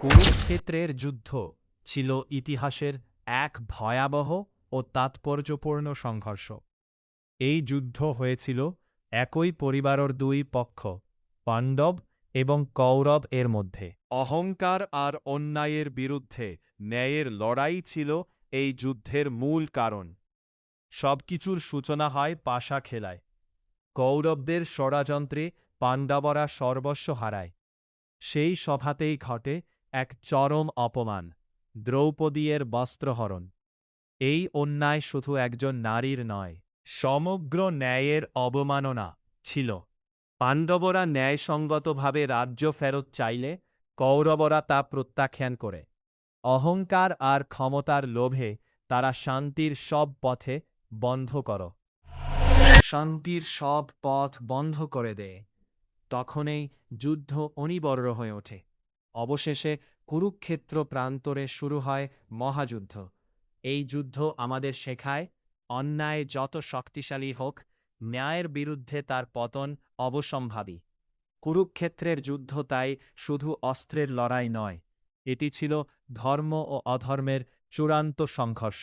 কুরুক্ষেত্রের যুদ্ধ ছিল ইতিহাসের এক ভয়াবহ ও তাৎপর্যপূর্ণ সংঘর্ষ। এই যুদ্ধ হয়েছিল একই পরিবারের দুই পক্ষ, পাণ্ডব এবং কৌরব এর মধ্যে। অহংকার আর অন্যায়ের বিরুদ্ধে ন্যায়ের লড়াই ছিল এই যুদ্ধের মূল কারণ। সবকিছুর সূচনা হয় পাশা খেলায়। কৌরবদের ষড়যন্ত্রে পাণ্ডবরা সর্বস্ব হারায়। সেই সভাতেই ঘটে এক চরম অপমান, দ্রৌপদীর বস্ত্রহরণ। এই অন্যায় শুধু একজন নারীর নয়, সমগ্র ন্যায়ের অবমাননা ছিল। পাণ্ডবরা ন্যায়সঙ্গতভাবে রাজ্য ফেরত চাইলে কৌরবরা তা প্রত্যাখ্যান করে। অহংকার আর ক্ষমতার লোভে তারা শান্তির সব পথে বন্ধ কর। শান্তির সব পথ বন্ধ করে দেয় তখনই যুদ্ধ অনিবর্র হয়ে ওঠে। অবশেষে কুরুক্ষেত্র প্রান্তরে শুরু হয় মহাযুদ্ধ। এই যুদ্ধ আমাদের শেখায়, অন্যায় যত শক্তিশালী হোক, ন্যায়ের বিরুদ্ধে তার পতন অবসম্ভাবী। কুরুক্ষেত্রের যুদ্ধ তাই শুধু অস্ত্রের লড়াই নয়, এটি ছিল ধর্ম ও অধর্মের চূড়ান্ত সংঘর্ষ।